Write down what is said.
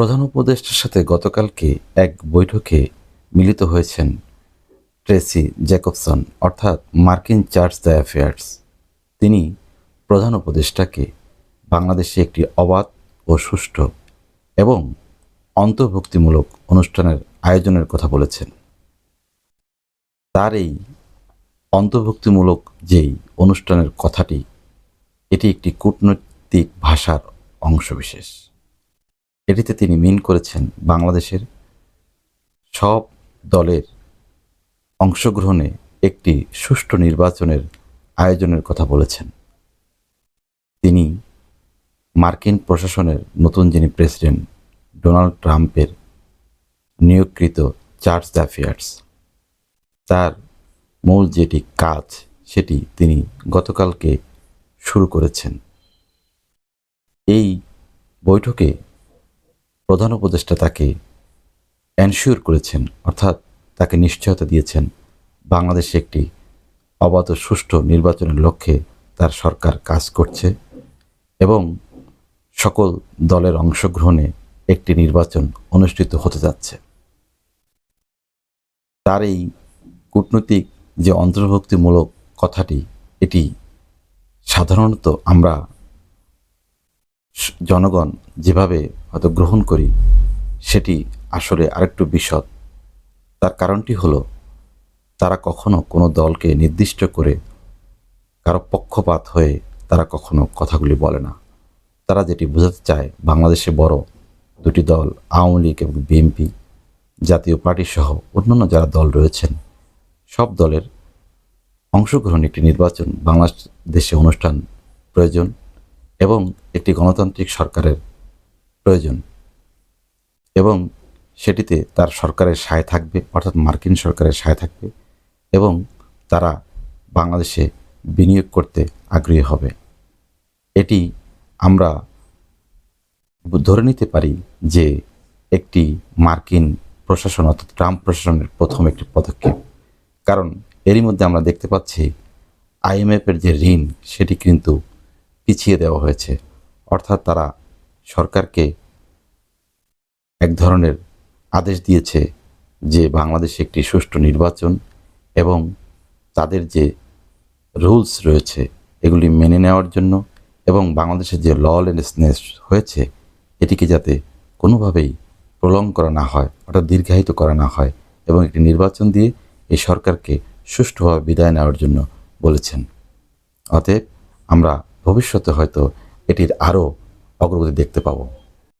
প্রধান উপদেষ্টার সাথে গতকালকে এক বৈঠকে মিলিত হয়েছেন ট্রেসি জ্যাকবসন, অর্থাৎ মার্কিন চার্চ দ্য অ্যাফেয়ার্স। তিনি প্রধান উপদেষ্টাকে বাংলাদেশে একটি অবাধ ও সুষ্ঠু এবং অন্তর্ভুক্তিমূলক অনুষ্ঠানের আয়োজনের কথা বলেছেন। তার এই অন্তর্ভুক্তিমূলক যেই অনুষ্ঠানের কথাটি, এটি একটি কূটনৈতিক ভাষার অংশবিশেষ। এটিতে তিনি মিন করেছেন বাংলাদেশের সব দলের অংশগ্রহণে একটি সুষ্ঠু নির্বাচনের আয়োজনের কথা বলেছেন। তিনি মার্কিন প্রশাসনের নতুন যিনি প্রেসিডেন্ট ডোনাল্ড ট্রাম্পের নিয়োগকৃত দ্য অ্যাফেয়ার্স, তার মূল যেটি কাজ সেটি তিনি গতকালকে শুরু করেছেন। এই বৈঠকে প্রধান উপদেষ্টা তাকে এনশিওর করেছেন, অর্থাৎ তাকে নিশ্চয়তা দিয়েছেন, বাংলাদেশে একটি অবাধ সুষ্ঠু নির্বাচনের লক্ষ্যে তার সরকার কাজ করছে এবং সকল দলের অংশগ্রহণে একটি নির্বাচন অনুষ্ঠিত হতে যাচ্ছে। তার এই কূটনৈতিক যে অন্তর্ভুক্তিমূলক কথাটি, এটি সাধারণত আমরা জনগণ যেভাবে হয়তো গ্রহণ করি, সেটি আসলে আরেকটু বিশদ। তার কারণটি হলো, তারা কখনো কোনো দলকে নির্দিষ্ট করে কারও পক্ষপাত হয়ে তারা কখনো কথাগুলি বলে না। তারা যেটি বোঝাতে চায়, বাংলাদেশে বড় দুটি দল, আওয়ামী লীগ এবং বিএনপি, জাতীয় পার্টি সহ অন্যান্য যারা দল রয়েছেন, সব দলের অংশগ্রহণ একটি নির্বাচন, বাংলাদেশে অনুষ্ঠান, প্রয়োজন এবং একটি গণতান্ত্রিক সরকারের প্রয়োজন। এবং সেটিতে তার সরকারের সায় থাকবে, অর্থাৎ মার্কিন সরকারের সায় থাকবে এবং তারা বাংলাদেশে বিনিয়োগ করতে আগ্রহী হবে। এটি আমরা ধরে নিতে পারি যে একটি মার্কিন প্রশাসন, অর্থাৎ ট্রাম্প প্রশাসনের প্রথম একটি পদক্ষেপ। কারণ এরই মধ্যে আমরা দেখতে পাচ্ছি আইএমএফের যে ঋণ, সেটি কিন্তু পিছিয়ে দেওয়া হয়েছে। অর্থাৎ তারা সরকারকে এক ধরনের আদেশ দিয়েছে যে বাংলাদেশে একটি সুষ্ঠু নির্বাচন এবং তাদের যে রুলস রয়েছে এগুলি মেনে নেওয়ার জন্য এবং বাংলাদেশের যে ললেসনেস হয়েছে এটিকে যাতে কোনোভাবেই প্রলং করা না হয়, অর্থাৎ দীর্ঘায়িত করা না হয় এবং একটি নির্বাচন দিয়ে এই সরকারকে সুষ্ঠুভাবে বিদায় নেওয়ার জন্য বলেছেন। অতএব আমরা ভবিষ্যতে হয়তো এটির আরও অগ্রগতি দেখতে পাবো।